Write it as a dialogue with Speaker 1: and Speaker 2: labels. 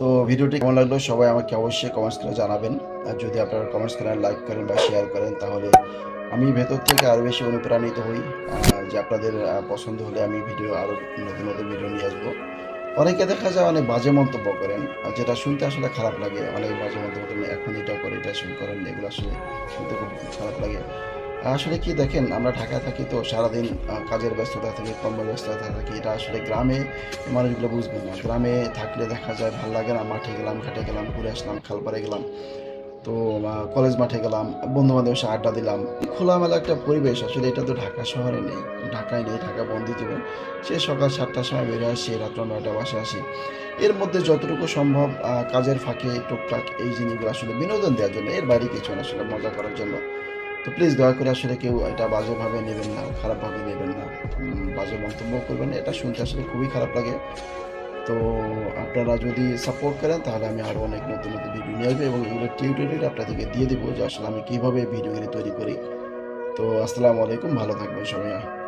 Speaker 1: কেমন লাগল সবাই আমাকে অবশ্যই কমেন্টস করে জানাবেন। আর যদি আপনারা কমেন্টস করেন লাইক করেন বা শেয়ার করেন, তাহলে আমি ভেতর থেকে আরও বেশি অনুপ্রাণিত হই। যে আপনাদের পছন্দ হলে আমি ভিডিও আরও নতুন নতুন ভিডিও নিয়ে আসব। অনেকে দেখা যায় অনেক বাজে মন্তব্য করেন, আর যেটা শুনতে আসলে খারাপ লাগে। অনেক বাজে মন্তব্য করেন, এখন এটা করে, এটা শুন, করেন এগুলো আসলে শুনতে খুব খারাপ লাগে। আসলে কি দেখেন, আমরা ঢাকায় থাকি তো সারাদিন কাজের ব্যস্ততা থাকি কর্মব্যস্ততা থাকি। এটা আসলে গ্রামে মানুষগুলো বুঝবেন না। গ্রামে থাকলে দেখা যায় ভালো লাগে না। মাঠে গেলাম, ঘাটে গেলাম, ঘুরে আসলাম, খালপাড়ে গেলাম। তো কলেজ মাঠে গেলাম বন্ধু বান্ধবের সাথে আড্ডা দিলাম। খোলামেলা একটা পরিবেশ। আসলে এটা তো ঢাকা শহরে নেই। ঢাকায় নেই, ঢাকা বন্দি জীবন সে সকাল সাতটার সময় বেরিয়ে আসি, রাত্র নয়টা বাসে আসি। এর মধ্যে যতটুকু সম্ভব কাজের ফাঁকে, টুকটাক এই জিনিসগুলো আসলে বিনোদন দেওয়ার জন্য, এর বাইরে কিছু না, আসলে মজা করার জন্য। তো প্লিজ দয়া করে আসলে কেউ এটা বাজেভাবে নেবেন না, খারাপভাবে নেবেন না। বাজে মন্তব্য করবেন না। এটা শুনতে আসলে খুবই খারাপ লাগে। তো আপনারা যদি সাপোর্ট করেন, তাহলে আমি আরও অনেক নতুন নতুন ভিডিও নিয়ে আসব এবং এগুলো টিউটোরিয়াল আপনাদেরকে দিয়ে দেবো যে আসলে আমি কীভাবে ভিডিওগুলি তৈরি করি। তো আসসালামু আলাইকুম, ভালো থাকবেন সবাই।